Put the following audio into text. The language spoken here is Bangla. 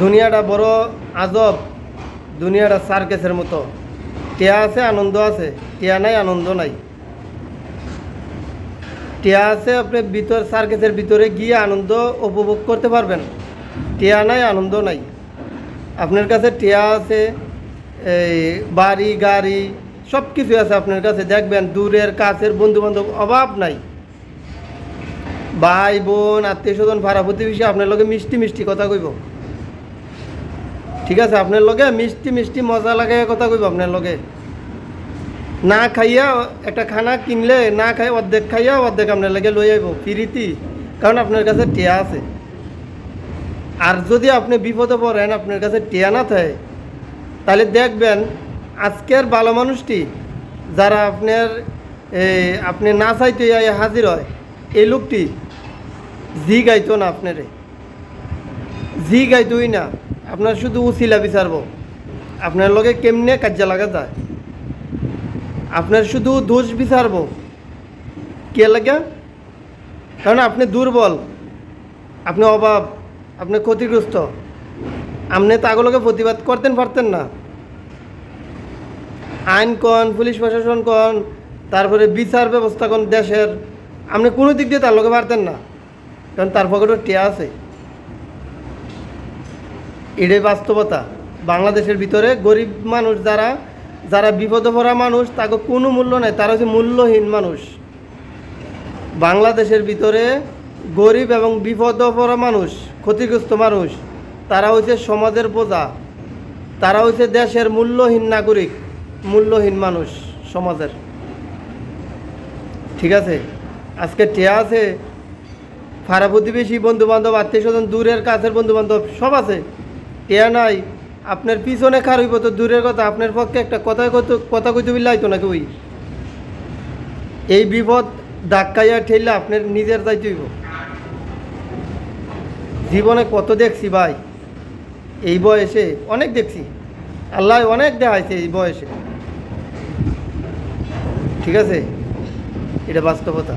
দুনিয়াটা বড় আজব, দুনিয়াটা সার্কেসের মতো। টিয়া আছে, আনন্দ আছে, টিয়া নাই, আনন্দ নাই। টিয়া আছে, আপনি ভিতর সার্কেসের ভিতরে গিয়ে আনন্দ উপভোগ করতে পারবেন। টিয়া নাই, আনন্দ নাই। আপনার কাছে টিয়া আছে, এই বাড়ি, গাড়ি সব কিছু আছে আপনার কাছে। দেখবেন দূরের, কাছের বন্ধু বান্ধব অভাব নাই। ভাই, বোন আত্মীয় স্বজন ভাড়া প্রতিবেশী আপনার লগে মিষ্টি মিষ্টি কথা কইব। ঠিক আছে, আপনার লগে মিষ্টি মিষ্টি মজা লাগে কথা কইব আপনার লগে। না খাইয়া একটা খানা কিনলে, না খাই অর্ধেক খাইয়া অর্ধেক আপনার লাগে লই আইব, ফিরিতি, কারণ আপনার কাছে টিয়া আছে। আর যদি আপনি বিপদে পড়েন, আপনার কাছে টিয়া না থাকে, তাহলে দেখবেন আজকের ভালো মানুষটি যারা আপনার আপনি না চাইতে হাজির হয়, এই লোকটি জি গাইতো না আপনারে। জি গাইতোই না। আপনার শুধু উচিলা বিচারব। আপনার লগে কেমনে কাজে লাগা যায়? আপনার শুধু দোষ বিচারব। কে লাগে? কারণ আপনি দুর্বল, আপনি অভাব, আপনি ক্ষতিগ্রস্ত। আপনি তাগুলোকে প্রতিবাদ করতেন, পারতেন না। আইন কন, পুলিশ প্রশাসন কন, তারপরে বিচার ব্যবস্থা কন দেশের, আপনি কোনো দিক দিয়ে তার লোকে পারতেন না। কারণ তার পকেটও টিয়া আছে। এটাই বাস্তবতা। বাংলাদেশের ভিতরে গরিব মানুষ যারা যারা বিপদে পড়া মানুষ, তাকে কোনো মূল্য নেই, তারা হচ্ছে মূল্যহীন মানুষ। বাংলাদেশের ভিতরে গরিব এবং বিপদে পড়া মানুষ, ক্ষতিগ্রস্ত মানুষ, তারা হচ্ছে সমাজের বোঝা তারা হচ্ছে দেশের মূল্যহীন নাগরিক, মূল্যহীন মানুষ সমাজের। ঠিক আছে? আজকে টিয়া আছে? ফারা প্রতিবেশী বন্ধু বান্ধব আত্মীয় স্বজন দূরের কাছের বন্ধু বান্ধব সব আছে। টিয়া নাই। আপনার পিছনে খার হইব তো দূরের কথা, আপনার পক্ষে একটা কথা কইতে কথা কইতে বিল্লাই তো নাকি ওই? এই বিপদ ধাক্কাইয়া ঠেললে আপনার নিজের দায়িত্ব হইব। জীবনে কত দেখছি ভাই, এই বয়সে অনেক দেখছি। আল্লাহ অনেক দেখাইছে এই বয়সে। ঠিক আছে? এটা বাস্তবতা।